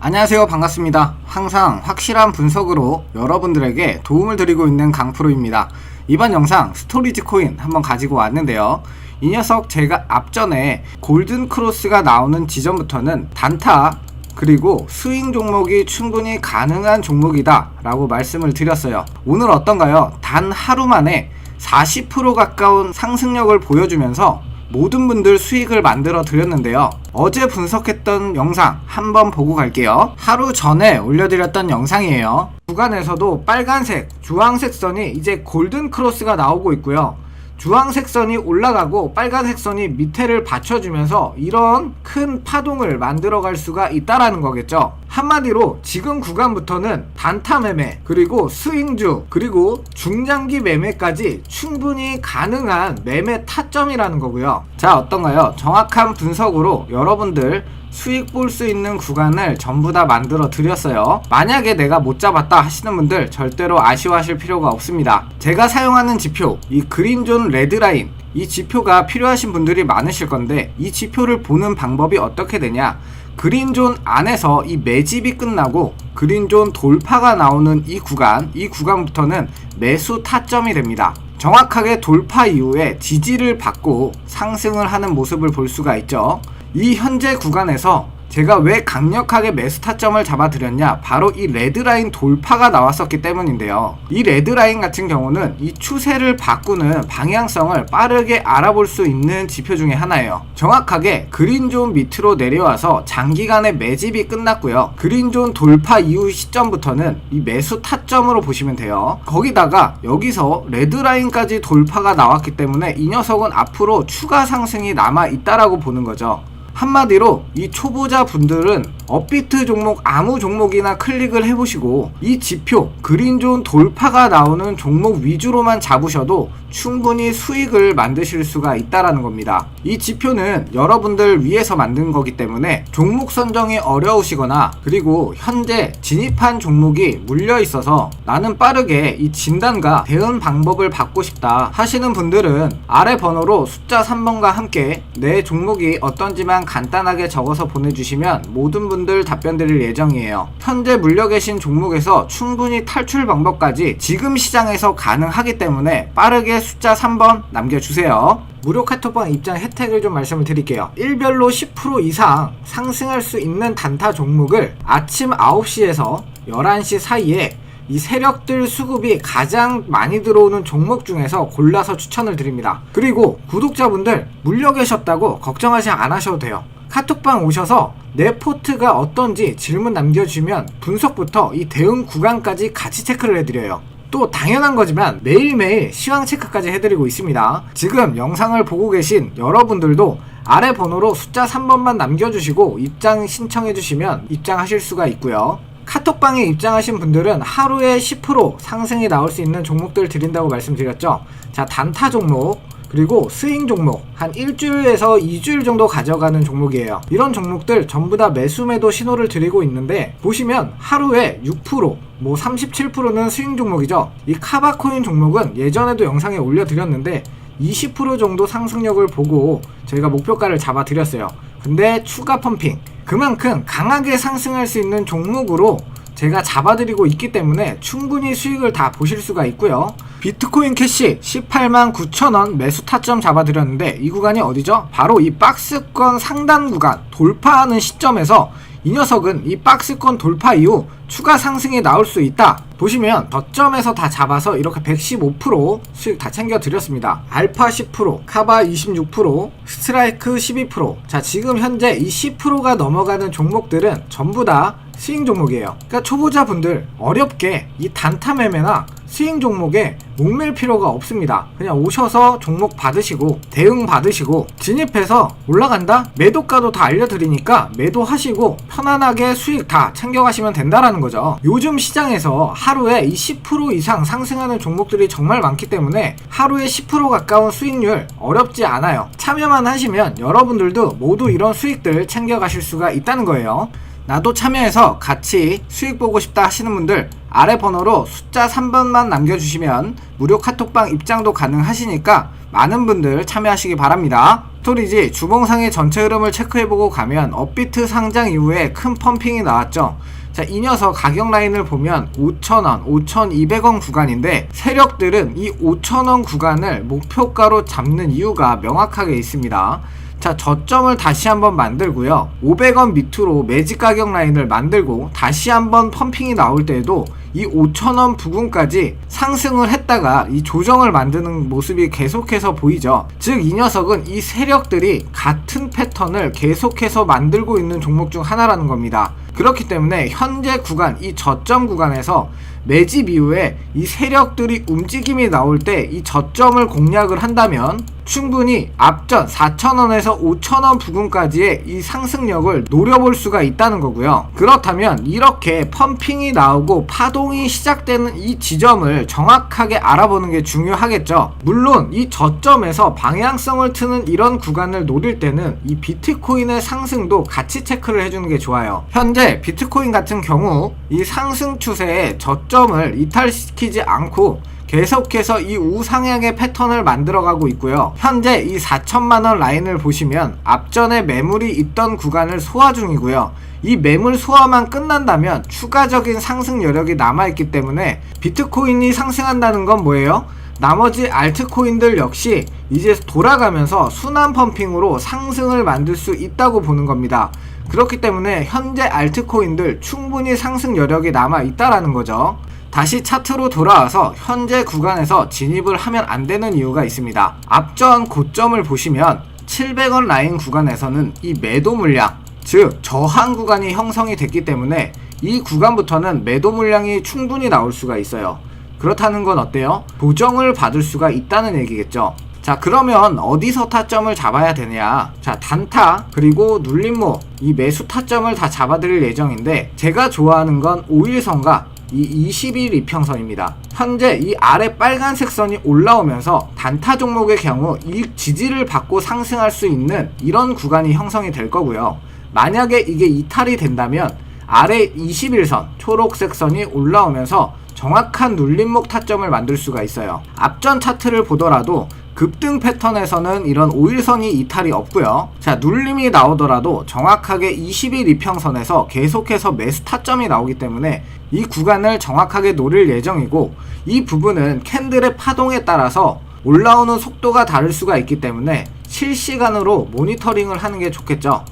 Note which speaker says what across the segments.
Speaker 1: 안녕하세요. 반갑습니다. 항상 확실한 분석으로 여러분들에게 도움을 드리고 있는 강프로입니다. 이번 영상 스토리지 코인 한번 가지고 왔는데요. 이 녀석 제가 앞전에 골든 크로스가 나오는 지점부터는 단타 그리고 스윙 종목이 충분히 가능한 종목이다 라고 말씀을 드렸어요. 오늘 어떤가요? 단 하루 만에 40% 가까운 상승력을 보여주면서 모든 분들 수익을 만들어 드렸는데요. 어제 분석했던 영상 한번 보고 갈게요. 하루 전에 올려드렸던 영상이에요. 구간에서도 빨간색, 주황색 선이 이제 골든 크로스가 나오고 있고요. 주황색 선이 올라가고 빨간색 선이 밑에를 받쳐주면서 이런 큰 파동을 만들어갈 수가 있다라는 거겠죠. 한마디로 지금 구간부터는 단타 매매 그리고 스윙주 그리고 중장기 매매까지 충분히 가능한 매매 타점이라는 거고요. 자 어떤가요? 정확한 분석으로 여러분들 수익 볼 수 있는 구간을 전부 다 만들어 드렸어요. 만약에 내가 못 잡았다 하시는 분들 절대로 아쉬워하실 필요가 없습니다. 제가 사용하는 지표, 이 그린존 레드라인, 이 지표가 필요하신 분들이 많으실 건데 이 지표를 보는 방법이 어떻게 되냐? 그린존 안에서 이 매집이 끝나고 그린존 돌파가 나오는 이 구간, 이 구간부터는 매수 타점이 됩니다. 정확하게 돌파 이후에 지지를 받고 상승을 하는 모습을 볼 수가 있죠. 이 현재 구간에서 제가 왜 강력하게 매수 타점을 잡아드렸냐? 바로 이 레드라인 돌파가 나왔었기 때문인데요. 이 레드라인 같은 경우는 이 추세를 바꾸는 방향성을 빠르게 알아볼 수 있는 지표 중에 하나예요. 정확하게 그린존 밑으로 내려와서 장기간의 매집이 끝났고요. 그린존 돌파 이후 시점부터는 이 매수 타점으로 보시면 돼요. 거기다가 여기서 레드라인까지 돌파가 나왔기 때문에 이 녀석은 앞으로 추가 상승이 남아 있다라고 보는 거죠. 한마디로 이 초보자 분들은 업비트 종목 아무 종목이나 클릭을 해보시고 이 지표 그린존 돌파가 나오는 종목 위주로만 잡으셔도 충분히 수익을 만드실 수가 있다라는 겁니다. 이 지표는 여러분들 위해서 만든 거기 때문에 종목 선정이 어려우시거나 그리고 현재 진입한 종목이 물려 있어서 나는 빠르게 이 진단과 대응 방법을 받고 싶다 하시는 분들은 아래 번호로 숫자 3번과 함께 내 종목이 어떤지만 간단하게 적어서 보내주시면 모든 분들 답변 드릴 예정이에요. 현재 물려 계신 종목에서 충분히 탈출 방법까지 지금 시장에서 가능하기 때문에 빠르게 숫자 3번 남겨주세요. 무료 카톡방 입장 혜택을 좀 말씀을 드릴게요. 일별로 10% 이상 상승할 수 있는 단타 종목을 아침 9시에서 11시 사이에 이 세력들 수급이 가장 많이 들어오는 종목 중에서 골라서 추천을 드립니다. 그리고 구독자분들 물려 계셨다고 걱정하지 않으셔도 돼요. 카톡방 오셔서 내 포트가 어떤지 질문 남겨주면 분석부터 이 대응 구간까지 같이 체크를 해드려요. 또 당연한 거지만 매일매일 시황 체크까지 해드리고 있습니다. 지금 영상을 보고 계신 여러분들도 아래 번호로 숫자 3번만 남겨주시고 입장 신청해주시면 입장하실 수가 있고요. 카톡방에 입장하신 분들은 하루에 10% 상승이 나올 수 있는 종목들 드린다고 말씀드렸죠. 자, 단타 종목, 그리고 스윙 종목 한 일주일에서 2주일 정도 가져가는 종목이에요. 이런 종목들 전부 다 매수 매도 신호를 드리고 있는데 보시면 하루에 6%, 뭐 37%는 스윙 종목이죠. 이 카바코인 종목은 예전에도 영상에 올려드렸는데 20% 정도 상승력을 보고 저희가 목표가를 잡아드렸어요. 근데 추가 펌핑 그만큼 강하게 상승할 수 있는 종목으로 제가 잡아드리고 있기 때문에 충분히 수익을 다 보실 수가 있고요. 비트코인 캐시 18만 9천원 매수 타점 잡아드렸는데 이 구간이 어디죠? 바로 이 박스권 상단 구간 돌파하는 시점에서 이 녀석은 이 박스권 돌파 이후 추가 상승이 나올 수 있다. 보시면 덧점에서 다 잡아서 이렇게 115% 수익 다 챙겨 드렸습니다. 알파 10%, 카바 26%, 스트라이크 12%. 자, 지금 현재 이 10%가 넘어가는 종목들은 전부 다 스윙 종목이에요. 그러니까 초보자 분들 어렵게 이 단타 매매나 스윙 종목에 목맬 필요가 없습니다. 그냥 오셔서 종목 받으시고 대응 받으시고 진입해서 올라간다 매도가도 다 알려드리니까 매도하시고 편안하게 수익 다 챙겨가시면 된다라는 거죠. 요즘 시장에서 하루에 이 10% 이상 상승하는 종목들이 정말 많기 때문에 하루에 10% 가까운 수익률 어렵지 않아요. 참여만 하시면 여러분들도 모두 이런 수익들 챙겨가실 수가 있다는 거예요. 나도 참여해서 같이 수익 보고 싶다 하시는 분들 아래 번호로 숫자 3번만 남겨주시면 무료 카톡방 입장도 가능하시니까 많은 분들 참여하시기 바랍니다. 스토리지 주봉상의 전체 흐름을 체크해보고 가면 업비트 상장 이후에 큰 펌핑이 나왔죠. 자, 이 녀석 가격 라인을 보면 5,000원, 5,200원 구간인데 세력들은 이 5,000원 구간을 목표가로 잡는 이유가 명확하게 있습니다. 자, 저점을 다시 한번 만들고요. 500원 밑으로 매직 가격 라인을 만들고 다시 한번 펌핑이 나올 때에도 이 5,000원 부근까지 상승을 했다가 이 조정을 만드는 모습이 계속해서 보이죠. 즉, 이 녀석은 이 세력들이 같은 패턴을 계속해서 만들고 있는 종목 중 하나라는 겁니다. 그렇기 때문에 현재 구간, 이 저점 구간에서 매집 이후에 이 세력들이 움직임이 나올 때 이 저점을 공략을 한다면 충분히 앞전 4,000원에서 5,000원 부근까지의 이 상승력을 노려볼 수가 있다는 거고요. 그렇다면 이렇게 펌핑이 나오고 파동이 시작되는 이 지점을 정확하게 알아보는 게 중요하겠죠. 물론 이 저점에서 방향성을 트는 이런 구간을 노릴 때는 이 비트코인의 상승도 같이 체크를 해주는 게 좋아요. 현재 비트코인 같은 경우 이 상승 추세의 저점 을 이탈시키지 않고 계속해서 이 우상향의 패턴을 만들어가고 있고요. 현재 이 4천만원 라인을 보시면 앞전에 매물이 있던 구간을 소화 중이고요. 이 매물 소화만 끝난다면 추가적인 상승 여력이 남아있기 때문에 비트코인이 상승한다는 건 뭐예요? 나머지 알트코인들 역시 이제 돌아가면서 순환 펌핑으로 상승을 만들 수 있다고 보는 겁니다. 그렇기 때문에 현재 알트코인들 충분히 상승 여력이 남아 있다라는 거죠. 다시 차트로 돌아와서 현재 구간에서 진입을 하면 안 되는 이유가 있습니다. 앞전 고점을 보시면 700원 라인 구간에서는 이 매도 물량, 즉 저항 구간이 형성이 됐기 때문에 이 구간부터는 매도 물량이 충분히 나올 수가 있어요. 그렇다는 건 어때요? 보정을 받을 수가 있다는 얘기겠죠. 자 그러면 어디서 타점을 잡아야 되냐 자 단타 그리고 눌림목 이 매수 타점을 다 잡아드릴 예정인데 제가 좋아하는 건 5일선과 이 20일 이평선입니다. 현재 이 아래 빨간색 선이 올라오면서 단타 종목의 경우 이 지지를 받고 상승할 수 있는 이런 구간이 형성이 될 거고요. 만약에 이게 이탈이 된다면 아래 21선 초록색 선이 올라오면서 정확한 눌림목 타점을 만들 수가 있어요. 앞전 차트를 보더라도 급등 패턴에서는 이런 5일선이 이탈이 없고요. 자, 눌림이 나오더라도 정확하게 20일 이평선에서 계속해서 매수 타점이 나오기 때문에 이 구간을 정확하게 노릴 예정이고 이 부분은 캔들의 파동에 따라서 올라오는 속도가 다를 수가 있기 때문에 실시간으로 모니터링을 하는 게 좋겠죠.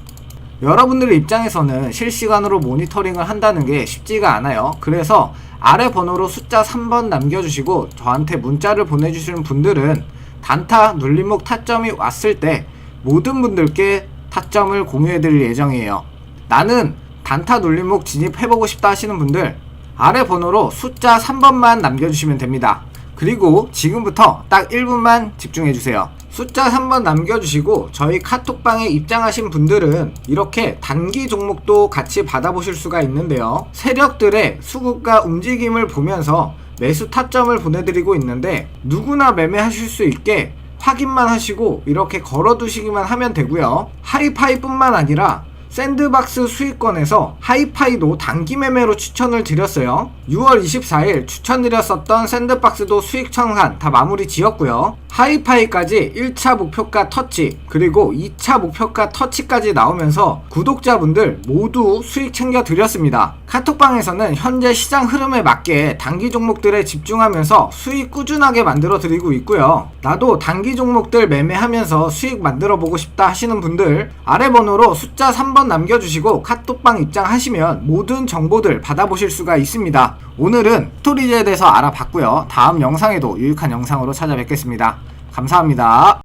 Speaker 1: 여러분들 입장에서는 실시간으로 모니터링을 한다는 게 쉽지가 않아요. 그래서 아래 번호로 숫자 3번 남겨주시고 저한테 문자를 보내주시는 분들은 단타 눌림목 타점이 왔을 때 모든 분들께 타점을 공유해드릴 예정이에요. 나는 단타 눌림목 진입해보고 싶다 하시는 분들 아래 번호로 숫자 3번만 남겨주시면 됩니다. 그리고 지금부터 딱 1분만 집중해주세요. 숫자 3번 남겨주시고 저희 카톡방에 입장하신 분들은 이렇게 단기 종목도 같이 받아보실 수가 있는데요. 세력들의 수급과 움직임을 보면서 매수 타점을 보내드리고 있는데 누구나 매매하실 수 있게 확인만 하시고 이렇게 걸어두시기만 하면 되고요. 하이파이뿐만 아니라 샌드박스 수익권에서 하이파이도 단기 매매로 추천을 드렸어요. 6월 24일 추천드렸었던 샌드박스도 수익 청산 다 마무리 지었고요. 하이파이까지 1차 목표가 터치 그리고 2차 목표가 터치까지 나오면서 구독자분들 모두 수익 챙겨 드렸습니다. 카톡방에서는 현재 시장 흐름에 맞게 단기 종목들에 집중하면서 수익 꾸준하게 만들어 드리고 있고요. 나도 단기 종목들 매매하면서 수익 만들어 보고 싶다 하시는 분들 아래 번호로 숫자 3번 남겨주시고 카톡방 입장하시면 모든 정보들 받아보실 수가 있습니다. 오늘은 스토리지에 대해서 알아봤고요. 다음 영상에도 유익한 영상으로 찾아뵙겠습니다. 감사합니다.